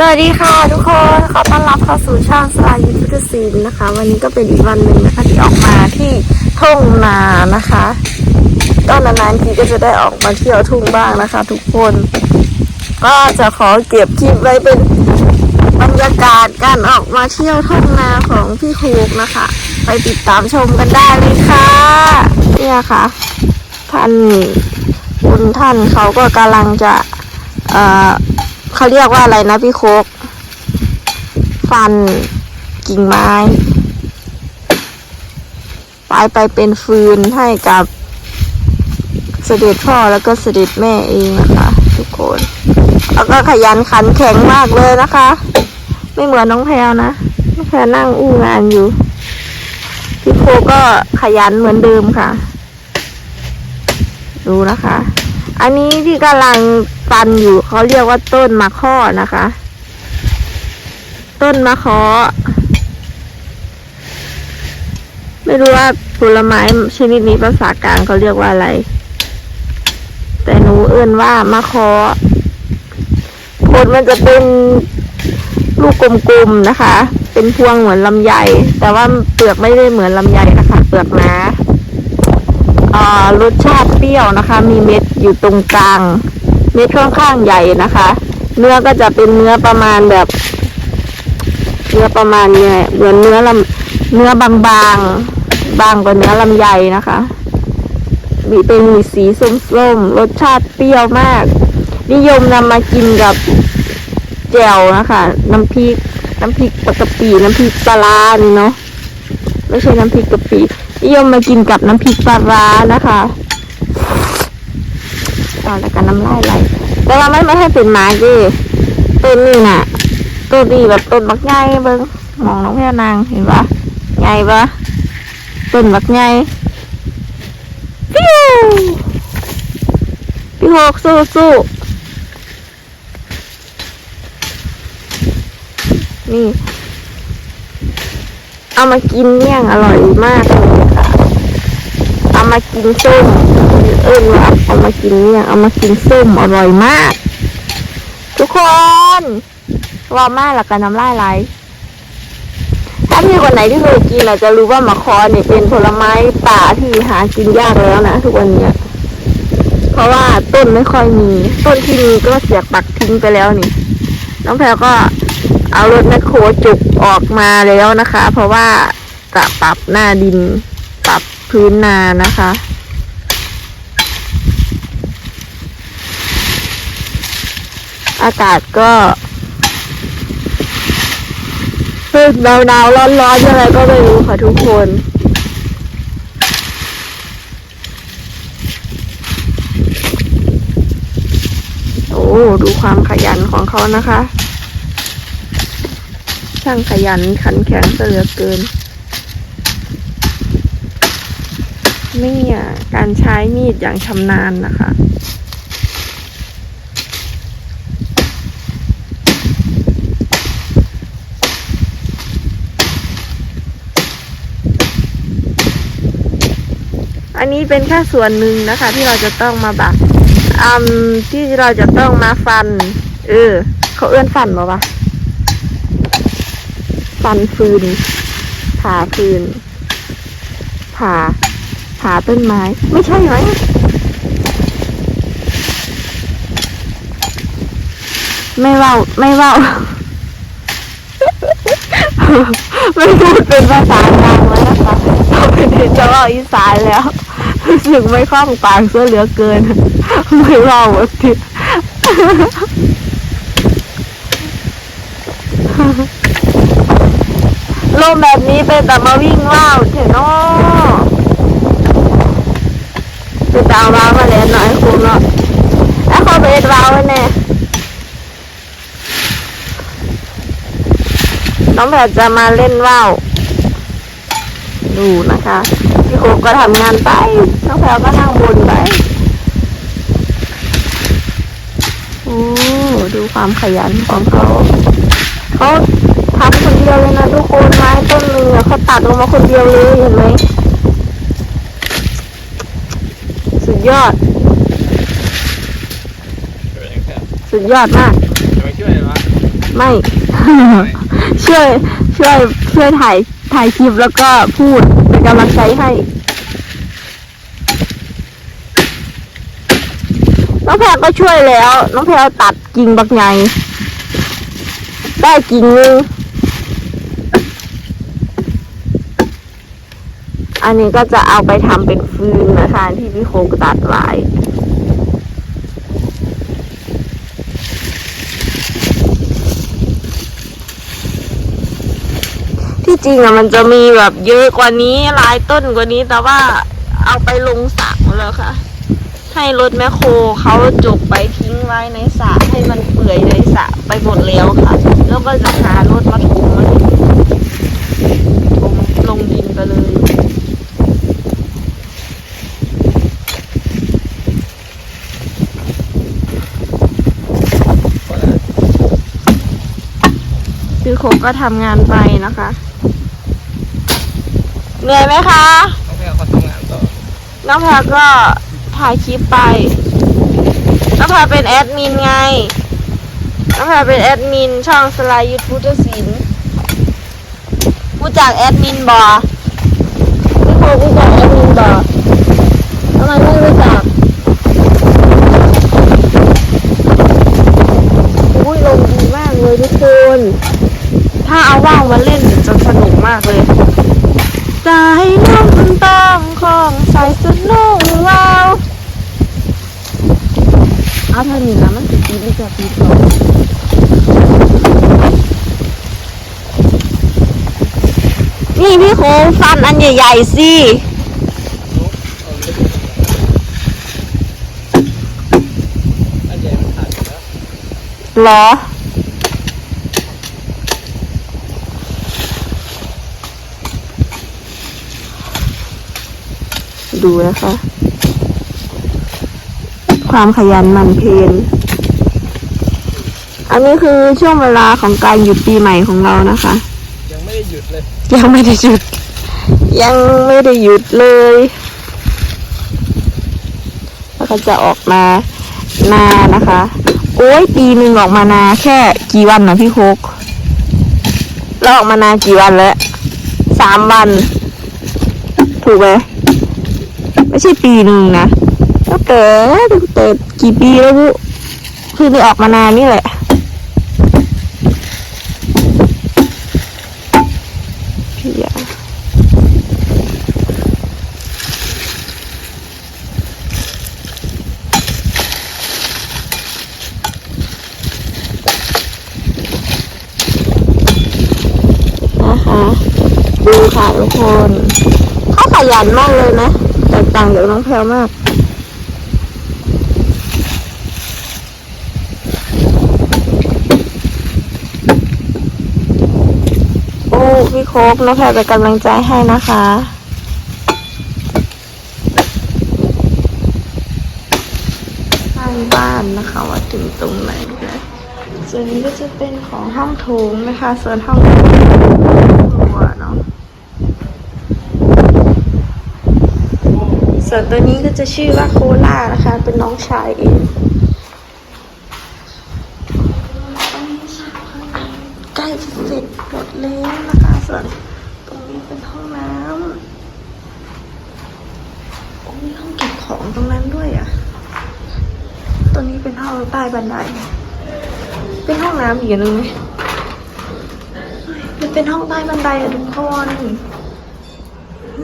สวัสดีค่ะทุกคนขอต้อนรับเข้าสู่ช่องสลายุทธศิลป์นะคะ วันนี้ก็เป็นอีกวันหนึ่งนะคะที่ออกมาที่ทุ่งนานะคะก็นานๆทีก็จะได้ออกมาเที่ยวทุ่งบ้างนะคะ ทุกคน ก็จะขอเก็บคลิปไว้เป็นบรรยากาศการออกมาเที่ยวทุ่งนาของพี่คูกนะคะ ไปติดตามชมกันได้เลยค่ะเนี่ยค่ะ ท่านคุณท่านเขาก็กำลังจะเอ่อ เขาเรียกว่าอะไรนะพี่โคก ฟันกิ่งไม้ไปไปเป็นฟืนให้กับเสด็จพ่อแล้วก็เสด็จแม่เองนะคะ ทุกคน แล้วก็ขยันขันแข็งมากเลยนะคะ ไม่เหมือนน้องแพลวนะน้องแพลวนั่งอู้งานอยู่ พี่โคก็ขยันเหมือนเดิมค่ะ ดูนะคะ อันนี้ที่กำลังฟันอยู่เขาเรียกว่าต้นมะข้อนะคะ ต้นมะขอไม่รู้ว่าผลไม้ชนิดนี้ภาษากลางเขาเรียกว่าอะไร แต่หนูเอื้นว่ามะขอผลมันจะเป็นลูกกลมๆนะคะ เป็นพวงเหมือนลำไย แต่ว่าเปลือกไม่ได้เหมือนลำไยนะคะ เปลือกนาอ่า รสชาติเปรี้ยวนะคะ มีเม็ดอยู่ตรงกลาง เม็ดค่อนข้างใหญ่นะคะ เนื้อก็จะเป็นเนื้อประมาณแบบ เนื้อประมาณเนี่ยเหมือนเนื้อลำเนื้อบางๆบางกว่าเนื้อลำไยนะคะมีเป็นมีสีส้มๆรสชาติเปรี้ยวมาก นิยมนำมากินกับแจ่วนะคะ น้ำพริก น้ำพริกปกะปิน้ำพริกปลาร้านี่เนาะ ไม่ใช่น้ำพริกกะปินิยมมากินกับน้ำพริกปลาร้านะคะต่อแล้วกันน้ำลายไหลแต่ว่าไม่ไม่ให้เป็นไม้ดิต้นนี่น่ะต้นนี่แบบต้นบักใหญ่เบิ้งมองน้องแพรนางเห็นปะใหญ่ปะต้นบักใหญ่ปิ้วพี่หกสู้สู้นี่ เอามากินเนี่ยงอร่อยมากเลยค่ะ เอามากินส้มเอิ้นว่าเอามากินเนี่ยงเอามากินส้มอร่อยมาก ทุกคนว่ามากหลักกันน้ำลายไหลถ้าพี่คนไหนที่เคยกินอาจจะรู้ว่ามะคอเนี่ยเป็นผลไม้ป่าที่หากินยากแล้วนะทุกวันเนี้ยเพราะว่าต้นไม่ค่อยมี ต้นที่มีก็เสียกปักทิ้งไปแล้วนี่ น้องแพรก็ เอารถแมคโครจุกออกมาแล้วนะคะ เพราะว่าจะปรับหน้าดิน ปรับพื้นนานะคะ อากาศก็เป็นหนาวหนาวร้อนร้อนๆอะไรก็ไม่รู้ค่ะทุกคนโอ้ดูความขยันของเขานะคะ ช่างขยันขันแข็งเหลือเกินนี่อะการใช้มีดอย่างชำนาญนะคะอันนี้เป็นแค่ส่วนหนึ่งนะคะ ที่เราจะต้องมาบักอืมที่เราจะต้องมาฟัน เออ เขาเอื้อนฟันมาปะ ฟันฟืนผ่าฟืนผ่าผ่าต้นไม้ ไม่ใช่ไหมไม่เว้าไม่เว้าไม่พูดเป็นภาษากลางแล้วนะคะเราเป็นจะเว่าอีสานแล้วรู้สึกไม่คล่องปากเสียเหลือเกิน ไม่เว้าที ลมแบบนี้เป็นแต่มาวิ่งว่าวเถอะเนาะเป็นตาวาวมาแล้วหน่อยคุณเนาะแล้วเขาไปเอ็ดวาวไว้แน่น้องแผดจะมาเล่นว่าวดูนะคะพี่โคกก็ทำงานไป น้องแผดก็นั่งบนไปโอ้ดูความขยันของเขาเขา ทำคนเดียวเลยนะทุกคนไม้ต้นหนึ่งอะเขาตัดลงมาคนเดียวเลยเห็นไหมสุดยอดช่วยยังแค่สุดยอดมากจะไม่ช่วยเหรอมไม่ ช่วย ช่วย ช่วยถ่าย ถ่ายคลิปแล้วก็พูดเป็นกำลังใจให้น้องแพรก็ช่วยแล้ว น้องแพรตัดกิ่งบักใหญ่ได้กิ่งนึง อันนี้ก็จะเอาไปทำเป็นฟืนนะคะที่พี่โคกตัดไว้ที่จริงอะมันจะมีแบบเยอะกว่านี้หลายต้นกว่านี้แต่ว่าเอาไปลงสระแล้วค่ะ ให้รถแมคโครเขาจกไปทิ้งไว้ในสระให้มันเปื่อยในสระไปหมดแล้วค่ะ แล้วก็จะหารถมาถมมันถมลงดินไปเลย คือโคกก็ทำงานไปนะคะ เหนื่อยไหมคะ น้องแพรเขาทำงานต่อน้องแพรก็ถ่ายคลิปไป น้องแพรเป็นแอดมินไง น้องแพรเป็นแอดมินช่องสลายยุทธพุทธศิลป์รู้จักแอดมินบอพี่โครู้จักแอดมินบอทำไมไม่รู้จักอุ้ยลงดีมากเลยทุกคน ถ้าเอาว่าวมาเล่นจะสนุกมากเลยใจน้ำต้องของใส่สุดนุ่งว้าวเอาเท่านี้นะมันสิปีนี่จะปีสองนี่พี่โคงฟันอันใหญ่ๆสิอันใหญ่มันขาดอยู่แล้วเหรอ ดูนะคะ ความขยันหมั่นเพียรอันนี้คือช่วงเวลาของการหยุดปีใหม่ของเรานะคะ ยังไม่ได้หยุดเลย ยังไม่ได้หยุด ยังไม่ได้หยุดเลยแล้วก็จะออกมานานะคะ โอ้ยปีหนึ่งออกมานาแค่กี่วันนะพี่โคกเราออกมานากี่วันแล้วสามวัน ถูกไหม ไม่ใช่ปีหนึ่งนะตั้งแต่ตั้งแต่กี่ปีแล้วบุคือได้ออกมานานนี่แหละพี่ยานะคะดูค่ะทุกคนเขาขยันมากเลยนะ ต่างจากน้องแพลวมากโอ้พี่โคกน้องแพรเป็นกำลังใจให้นะคะข้างบ้านนะคะว่าถึงตรงไหนนะส่วนนี้ก็จะเป็นของห้องโถงนะคะส่วนห้องครัวเนาะ ส่วนตัวนี้ก็จะชื่อว่าโคล่านะคะ เป็นน้องชายเอง ใกล้จะเสร็จหมดแล้วนะคะ ส่วนตรงนี้เป็นห้องน้ำโอ้มีห้องเก็บของตรงนั้นด้วยอะตรงนี้เป็นห้องใต้บันได เป็นห้องน้ำอีกหนึงไหมมันเป็นห้องใต้บันไดอะทุกคน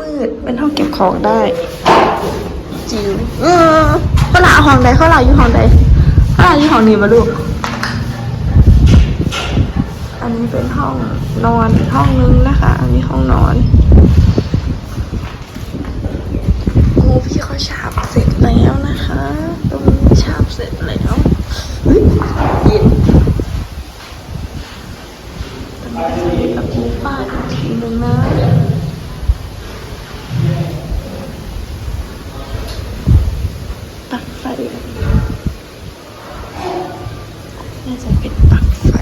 มืดเป็นห้องเก็บของได้ จริงเออเขาหลาห้องใดเขาหลาอยู่ห้องใดเขาหลาอยู่ห้องนี้มาลูก อันนี้เป็นห้องนอนห้องนึงนะคะ อันนี้ห้องนอนโอ้พี่เขาฉาบเสร็จแล้วนะคะ ตรงนี้ฉาบเสร็จแล้ว น่าจะเป็นปลั๊กไฟ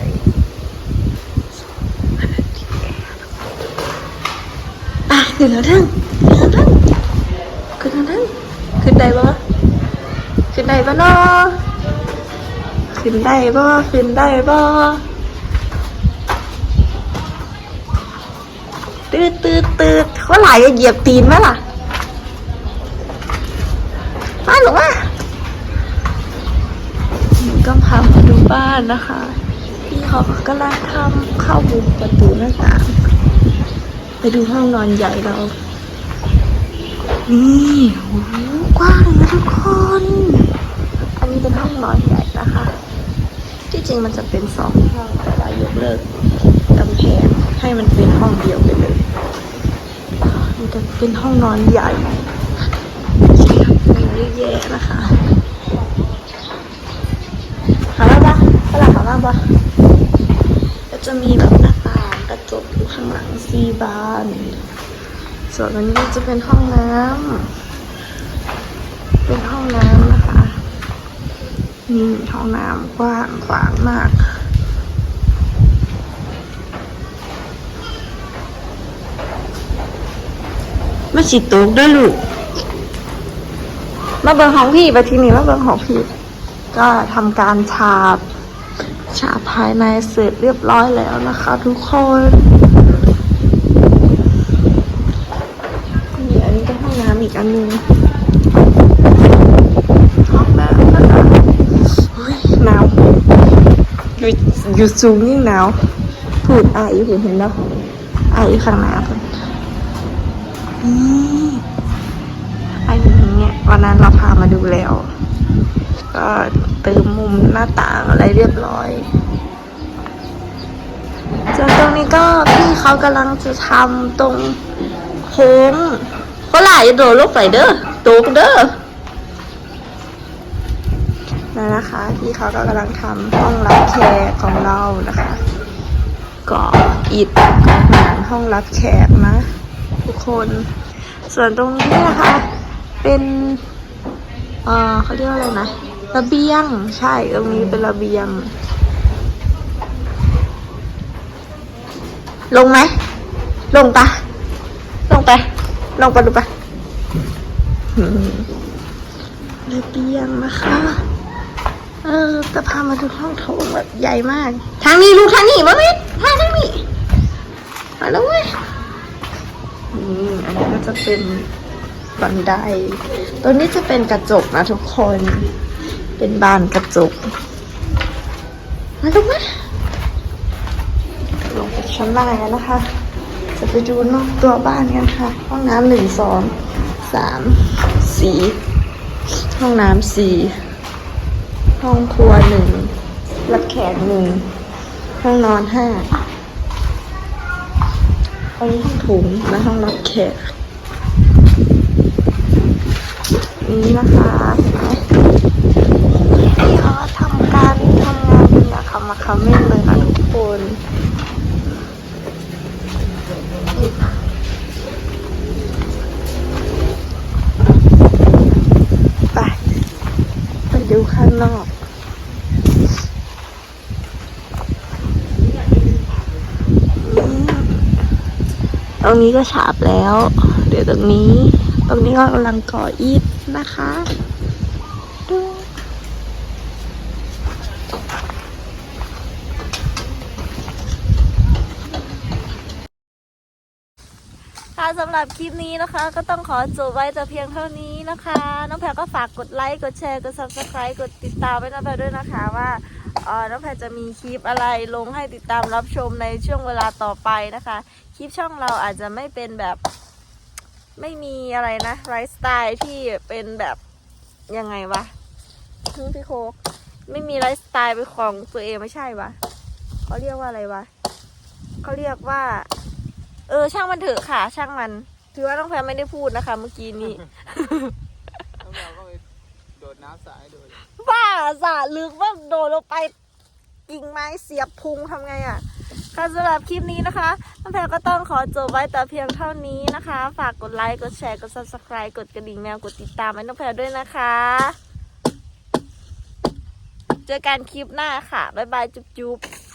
อะเดี๋ยวเราทั้งเดี๋ยวเราทั้งขึ้นเราทั้งขึ้นได้ปะขึ้นได้ปะเนาะขึ้นได้ปะขึ้นได้ปะตืดตืดตืดเขาไหลเหยียบตีนไหมล่ะ บ้านนะคะพี่เขากำลังทำเข้ามุมประตูหน้าต่าง ไปดูห้องนอนใหญ่เรา นี่โอ้กว้างนะทุกคน อันนี้เป็นห้องนอนใหญ่นะคะ ที่จริงมันจะเป็นสองห้องแต่ว่ายกเลิกกำแพงให้มันเป็นห้องเดียวไปเลยมันจะเป็นห้องนอนใหญ่เยอะแยะนะคะหาบ้างปะฝรั่งหาบ้าง ปะก็จะมีแบบหน้าต่างกระจกอยู่ข้างหลังซีบาน ส่วนอันนี้ก็จะเป็นห้องน้ำเป็นห้องน้ำนะคะ นี่ห้องน้ำกว้างขวางมากมาฉีดตูกด้วยลูก มาเบิงของพี่ไปที่นี่มาเบิงของพี่ ก็ทำการฉาบ ฉาบภายในเสร็จเรียบร้อยแล้วนะคะ ทุกคนนี่อันนี้ก็ห้องน้ำอีกอันนึงห้องน้ำนะคะหนาวอยู่อยู่สูงยิ่งหนาวพูดไออยู่เห็นแล้วอายอยู่ข้างหน้าเพิ่นนี่ไอ้อย่างเงี้ยวันนั้นเราพามาดูแล้ว ก็เติมมุมหน้าต่างอะไรเรียบร้อยส่วนตรงนี้ก็พี่เขากำลังจะทำตรงโค้งก็หลายโดดลงไปเด้อตกเด้อนั่นนะคะที่เขาก็กำลังทำห้องรับแขกของเรานะคะก่ออิฐก่อหางห้องรับแขกนะ ทุกคน ส่วนตรงนี้นะคะ เป็น เออเขาเรียกว่าอะไรนะ ระเบียง ใช่ตรงนี้เป็นระเบียง ลงไหม ลงปะลงไป ลงไปดูปะระเบียงนะคะ เออจะพามาดูห้องโถงแบบใหญ่มาก ทางนี้ลูกทางนี้มาเว้ยทางทางนี้มาแล้วเว้ยอืมอันนี้ก็จะเป็นบันได ตัวนี้จะเป็นกระจกนะทุกคน เป็นบานกระจก มาลูกมาลงไปชั้นล่างกันนะคะ จะไปดูนอกตัวบ้านกันค่ะ ห้องน้ำหนึ่งสองสามสี่ห้องน้ำสี่ห้องครัวหนึ่งรับแขกหนึ่งห้องนอนห้าห้องห้องถุงและห้องรับแขกนี่นะคะ็ทำการทำงานเป็นอย่างขมักเขม้นเลยค่ะทุกคนไปไปดูข้างนอกตรงนี้ก็ฉาบแล้ว เดี๋ยวตรงนี้ ตรงนี้ก็กำลังก่ออิฐนะคะดูค่ะสำ หรับคลิปนี้นะคะ ก็ต้องขอจบไว้แต่เพียงเท่านี้นะคะ น้องแพรก็ฝากกดไลค์กดแชร์กด subscribe กดติดตามไว้น้องแพรด้วยนะคะว่าเออน้องแพรจะมีคลิปอะไรลงให้ติดตามรับชมในช่วงเวลาต่อไปนะคะ คลิปช่องเราอาจจะไม่เป็นแบบ ไม่มีอะไรนะไลฟ์สไตล์ที่เป็นแบบยังไงวะฮึพี่โคกไม่มีไลฟ์สไตล์เป็นของตัวเองไม่ใช่วะเขาเรียกว่าอะไรวะเขาเรียกว่า เออ ช่างมันเถอะค่ะ ช่างมัน ถือว่าน้องแพรไม่ได้พูดนะคะ เมื่อกี้นี้ต้องเราก็ไปโดดน้ำสายโดดบ้าสาลึกว่าโดดลงไปกิ่งไม้เสียบพุงทำไงอะ่ะ ค่ะสำหรับคลิปนี้นะคะน้องแพรก็ต้องขอจบไว้แต่เพียงเท่านี้นะคะ ฝากกดไลค์ กดแชร์ กด subscribe กดกระดิ่งแมว กดติดตามให้น้องแพรด้วยนะคะ เจอกันคลิปหน้าค่ะ บ๊ายบาย จุ๊บๆ